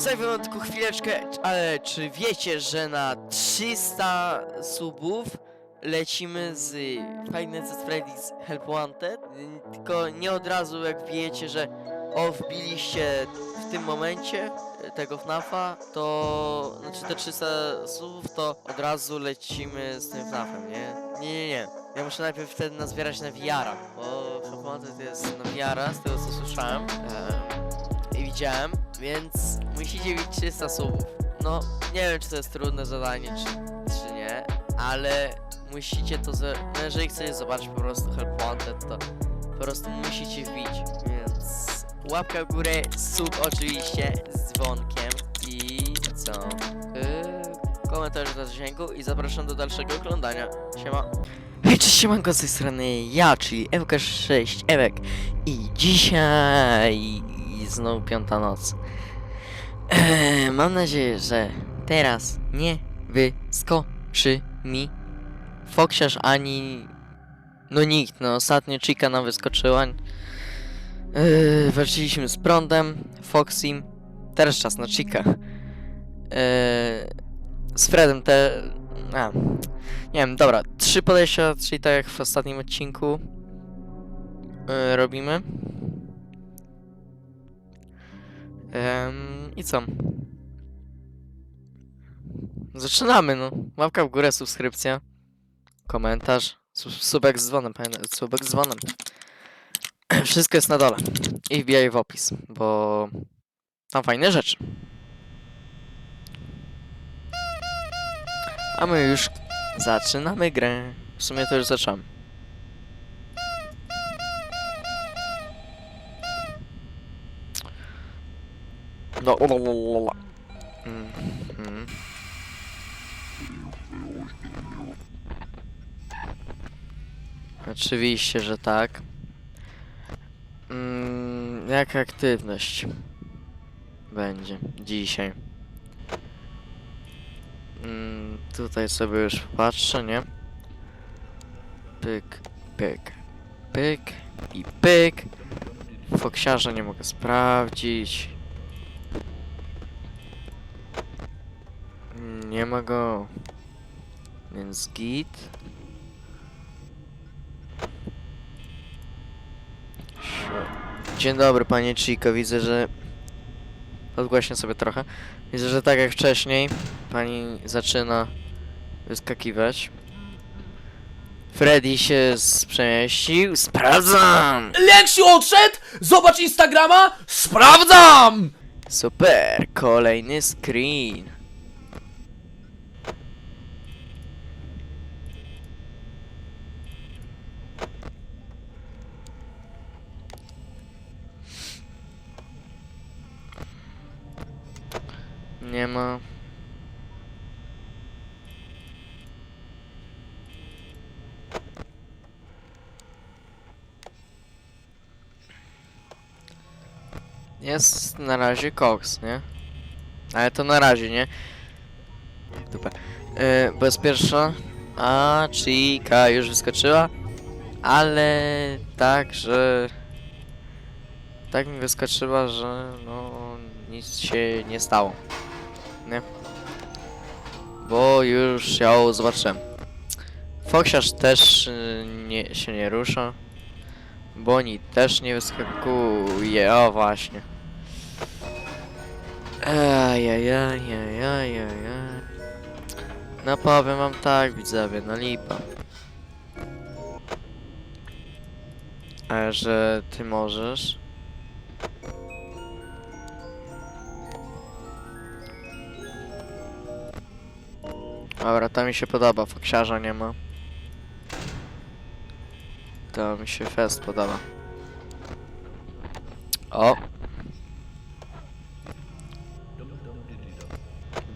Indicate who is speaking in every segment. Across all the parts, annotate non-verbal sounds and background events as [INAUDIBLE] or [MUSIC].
Speaker 1: zajmę tylko chwileczkę, ale czy wiecie, że na 300 subów lecimy z Nights at Freddy's Help Wanted? Tylko nie od razu jak wiecie, że o wbiliście w tym momencie y, tego FNAFa, to znaczy te 300 subów, to od razu lecimy z tym FNAFem, nie? Nie, nie, nie. Ja muszę najpierw wtedy nazbierać na VR-a, bo Help Wanted jest na VR-a, z tego co słyszałem. Em, i widziałem, więc musicie mieć 300 subów. No, nie wiem, czy to jest trudne zadanie, czy, czy nie, ale musicie to, no jeżeli chcecie zobaczyć po prostu Help Wanted, to po prostu musicie wbić, więc łapka w górę, sub oczywiście z dzwonkiem i co? Yy, komentarz do zasięgu i zapraszam do dalszego oglądania. Siema. Hej, cześć, siemanko, z tej strony ja, czyli Ewka6, Ewek i dzisiaj znowu piąta noc. Eee, mam nadzieję, że teraz nie wyskoczy mi Foksiarz ani... No nikt, no ostatnio Chica nam wyskoczyła. Eee, walczyliśmy z prądem, Foxim, teraz czas na Chica. Eee, z Fredem te... A, nie wiem, dobra, trzy podejścia, czyli tak jak w ostatnim odcinku eee, robimy. Em, I co? Zaczynamy, no. Łapka w górę, subskrypcja, komentarz, su- subek z dzwonem, pamiętaj, subek z dzwonem. [CLEARS THROAT] Wszystko jest na dole. I wbijaj w opis, bo tam fajne rzeczy. A my już zaczynamy grę. W sumie to już zacząłem. No, lalalala. Mhm. Oczywiście, że tak. Mm, jaka aktywność będzie dzisiaj? Mm, tutaj sobie już patrzę, nie? Pyk, pyk, pyk i pyk. Foksiarza nie mogę sprawdzić. Nie ma go. Więc git. Dzień dobry panie Chico, widzę, że... Odgłaśnie sobie trochę. Widzę, że tak jak wcześniej pani zaczyna wyskakiwać. Freddy się przemieścił. Sprawdzam!
Speaker 2: Leksiu odszedł? Zobacz Instagrama? Sprawdzam!
Speaker 1: Super, kolejny screen. Nie ma. Jest na razie koks, nie? Ale to na razie, nie? Super. Yy, pierwsza. A, Chica już wyskoczyła. Ale tak, że... Tak mi wyskoczyła, że no nic się nie stało. Nie? Bo już ją zobaczyłem. Foksiarz też y, nie, się nie rusza. Boni też nie wyskakuje. O właśnie. Ajajajajajajaj. No powiem wam tak, widzowie, no lipa. A że ty możesz? Dobra, to mi się podoba, foksiarza nie ma. To mi się fest podoba. O!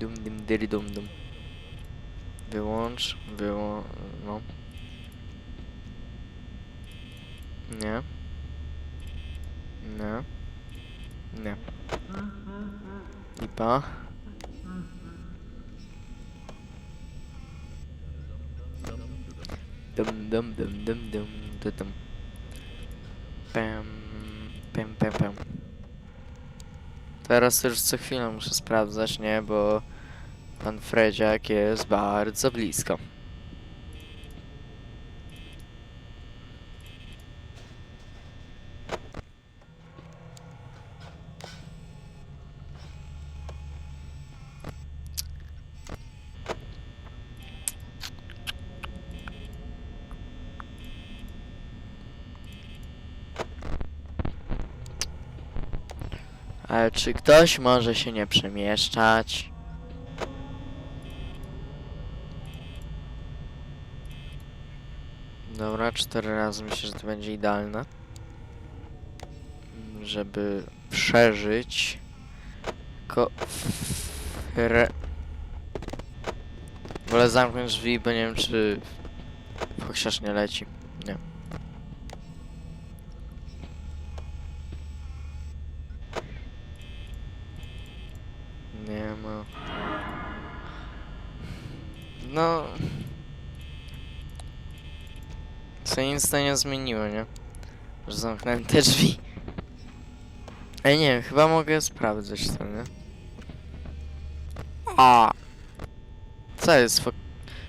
Speaker 1: Dum dum dyri dum dum. Wyłącz, wyłącz, no. Nie. Nie. Nie. Lipa. Dum dum dum dum dum dum dum. Pam, pam, pam, pam. Teraz już co chwilę muszę sprawdzać, nie? Bo pan Fredziak jest bardzo blisko. Ale czy ktoś może się nie przemieszczać? Dobra, cztery razy myślę, że to będzie idealne. Żeby przeżyć. Ko... Fre... Wolę zamknąć drzwi, bo nie wiem czy... Chociaż nie leci. Nie. Nie ma. No. Co nic to nie zmieniło, nie? Że zamknąłem te drzwi. Ej, nie wiem, chyba mogę sprawdzić to, nie? A. Co jest? Fo...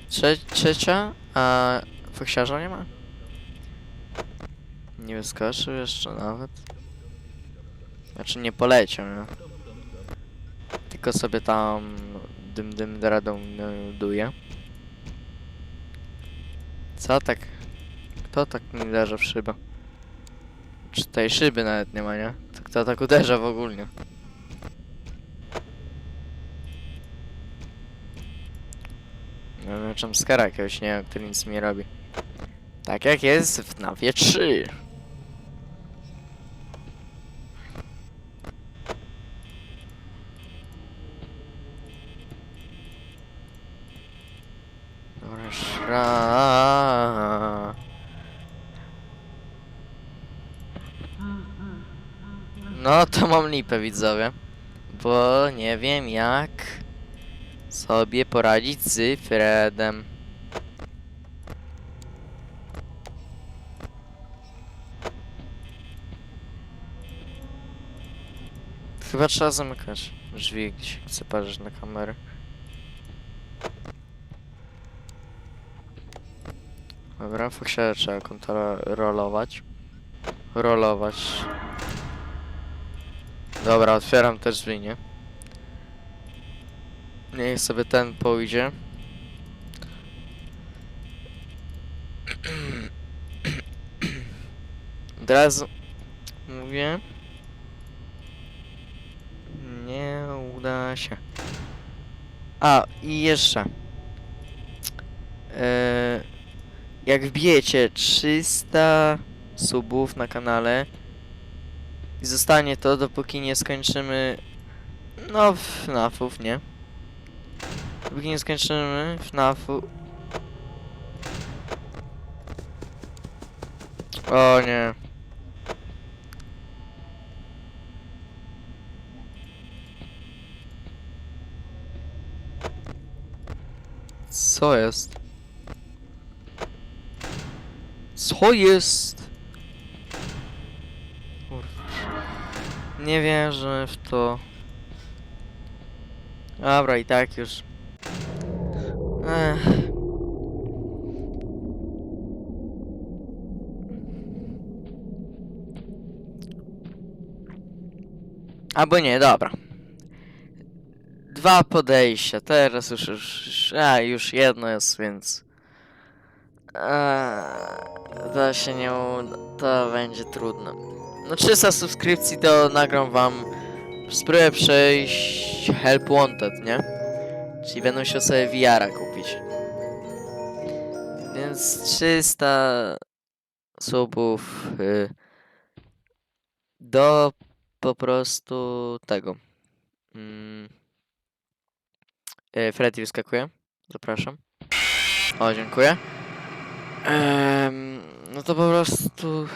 Speaker 1: Trze trzecia? A foksiarza nie ma? Nie wyskoczył jeszcze nawet. Znaczy nie poleciał, nie? Tylko sobie tam dym dym dradą duje. Co tak? Kto tak mi uderza w szybę? Czy tej szyby nawet nie ma, nie? To kto tak uderza w ogóle? No wiem, jumpscare'a jakiegoś nie który nic mi nie robi. Tak jak jest w NAWie 3. Dobra, jeszcze raz. No to mam lipę widzowie. Bo nie wiem jak sobie poradzić z Fredem. Chyba trzeba zamykać drzwi, gdzie chcę patrzeć na kamerę. Dobra, fakcie trzeba kontrolować. Rolować. Dobra, otwieram te drzwi, nie? Niech sobie ten pójdzie. Od razu mówię. Nie uda się. A, i jeszcze. Eee, jak wbijecie 300 subów na kanale i zostanie to dopóki nie skończymy no FNAFów, nie? Dopóki nie skończymy FNAFu O nie Co jest? Co jest? Nie wierzę w to. Dobra, i tak już. Ech. Albo nie, dobra. Dwa podejścia, teraz już, już, a, już jedno jest, więc... Eee, to się nie uda, to będzie trudne. No 300 subskrypcji to nagram wam spróbuję przejść Help Wanted, nie? Czyli będę musiał sobie VR-a kupić. Więc 300 subów y, do po prostu tego. Mm. Y, Freddy wyskakuje. Zapraszam. O, dziękuję. No to po prostu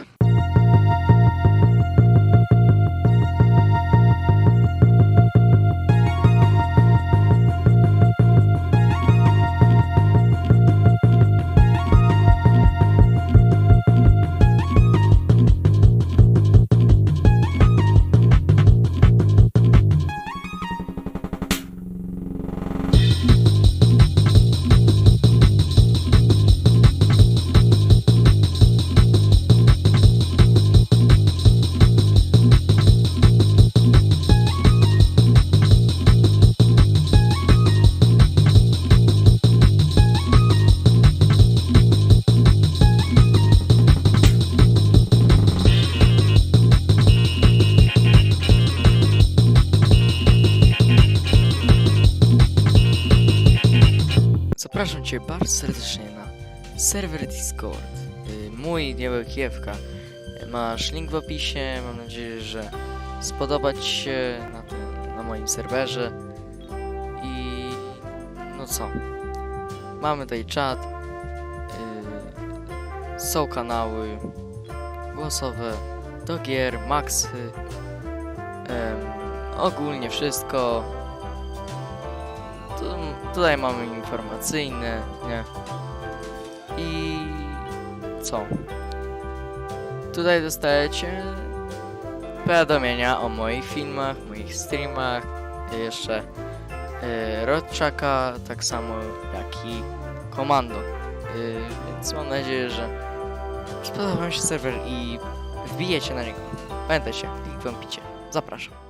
Speaker 1: Zapraszam Cię bardzo serdecznie na serwer Discord. Y, Mój Diabeł Kiewka. Y, Masz link w opisie. Mam nadzieję, że spodoba Ci się na, tym, na moim serwerze. I no co? Mamy tutaj czat. y, Są kanały głosowe do gier, maxy. ogólnie wszystko. Tu, tutaj mamy informacyjne, nie? I co? Tutaj dostajecie powiadomienia o moich filmach, moich streamach, jeszcze yy, Rodczaka, tak samo jak i Komando. Yy, więc mam nadzieję, że spodoba wam się serwer i wbijecie na niego. Pamiętajcie, link w. Zapraszam.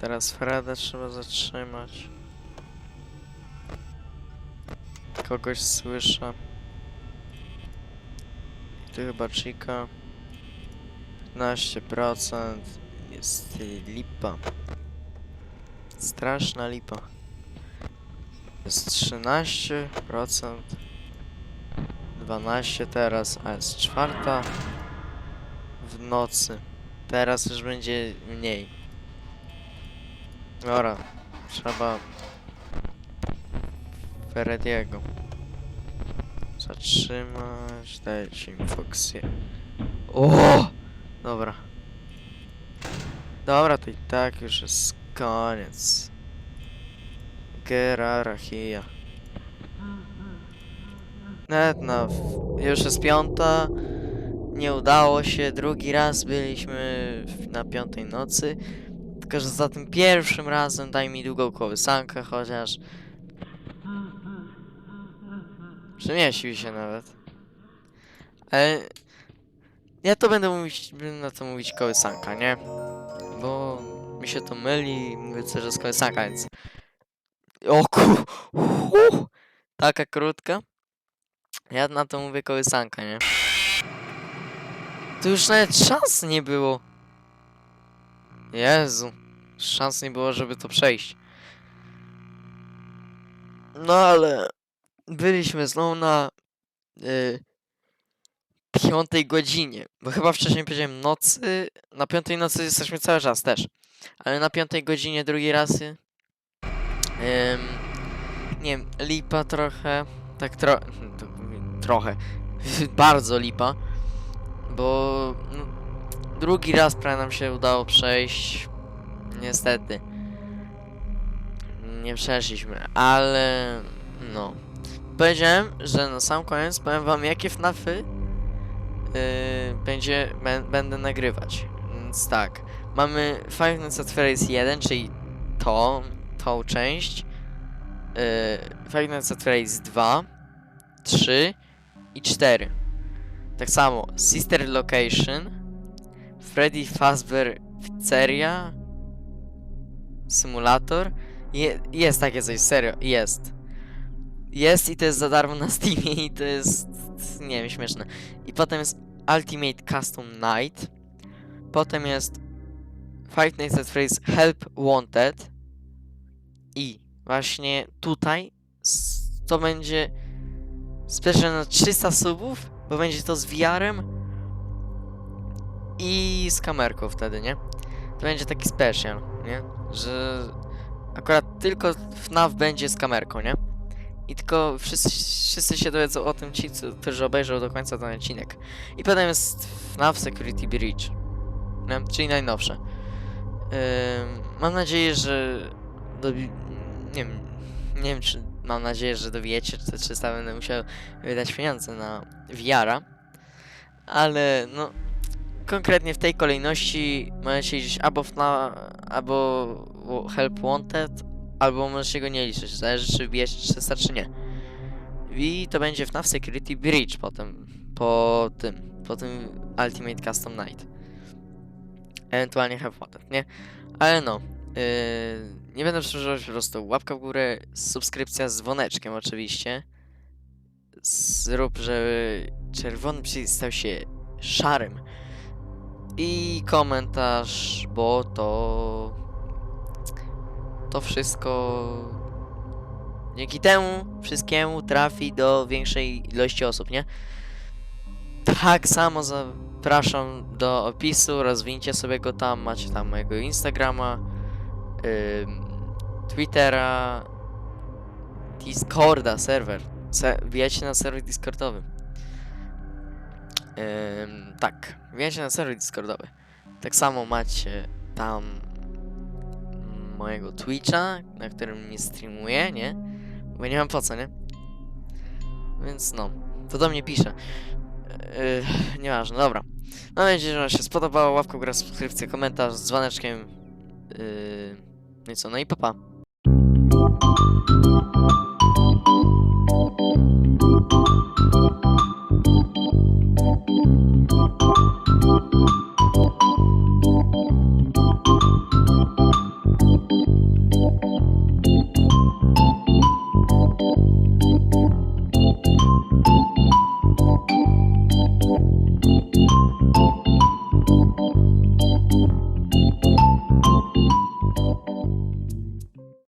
Speaker 1: Teraz Freda trzeba zatrzymać. Kogoś słyszę. Tu chyba Chica. 15% jest lipa. Straszna lipa. Jest 13%. 12 teraz, a jest czwarta w nocy. Teraz już będzie mniej. Dobra, trzeba Ferediego zatrzymać, dajcie mi Foxie. O! Dobra. Dobra, to i tak już jest koniec. Gerarchia. Nawet na... Już jest piąta. Nie udało się. Drugi raz byliśmy na piątej nocy. Tylko, że za tym pierwszym razem daj mi długą kołysankę chociaż. Przemieścił się nawet. Ale... Ja to będę mówić, będę na to mówić kołysanka, nie? Bo mi się to myli, mówię co, że jest kołysanka, więc... O ku... hu, Taka krótka. Ja na to mówię kołysanka, nie? Tu już nawet szans nie było. Jezu. Szans nie było, żeby to przejść. No ale... Byliśmy znowu na... Y, piątej godzinie. Bo chyba wcześniej powiedziałem nocy. Na piątej nocy jesteśmy cały czas też. Ale na piątej godzinie drugi raz. y, nie wiem, lipa trochę. Tak tro... [LAUGHS] Trochę. [LAUGHS] Bardzo lipa. Bo no, drugi raz prawie nam się udało przejść. Niestety. Nie przeszliśmy, ale no. Powiedziałem, że na sam koniec powiem wam jakie FNAFy yy, będzie, bę- będę nagrywać. Więc tak, mamy Five Nights at Freddy's 1, czyli to, tą część. Yy, Five Nights at Freddy's 2, 3 i 4. Tak samo Sister Location, Freddy Fazbear Pizzeria, Symulator. Je, jest takie coś, serio, jest. Jest i to jest za darmo na Steamie i to jest, nie wiem, śmieszne. I potem jest Ultimate Custom Night. Potem jest Five Nights at Freddy's Help Wanted. I właśnie tutaj to będzie special na 300 subów, bo będzie to z VR-em i z kamerką wtedy, nie? To będzie taki special, nie? Że akurat tylko FNAF będzie z kamerką, nie? I tylko wszyscy, wszyscy się dowiedzą o tym ci, którzy obejrzą do końca ten odcinek. I potem jest FNAF Security Breach, nie? czyli najnowsze. mam nadzieję, że dobi... nie wiem, nie wiem czy mam nadzieję, że dowiecie, czy, czy będę musiał wydać pieniądze na VR-a, ale no konkretnie w tej kolejności możecie iść albo w na, albo Help Wanted, albo możecie go nie liczyć, zależy czy wbijecie 300 czy nie. I to będzie FNAF Security Breach potem, po tym, po tym Ultimate Custom Night. Ewentualnie Help Wanted, nie? Ale no, yy, nie będę przedłużać po prostu łapka w górę, subskrypcja z dzwoneczkiem oczywiście. Zrób, żeby czerwony przycisk stał się szarym. I komentarz, bo to. To wszystko. Dzięki temu wszystkiemu trafi do większej ilości osób, nie? Tak samo zapraszam do opisu, rozwincie sobie go tam, macie tam mojego Instagrama, ym, Twittera, Discorda, serwer. Se wbijajcie na serwer Discordowy. Tak, wbijajcie na serwer Discordowy. Tak samo macie tam mojego Twitcha, na którym nie streamuję, nie? Bo nie mam po co, nie? Więc no, to do mnie pisze. Yy, nieważne, dobra. Mam nadzieję, że wam się spodobało. Łapka w górę, subskrypcja, komentarz z dzwoneczkiem. Yy, no i co, no i papa. Pa.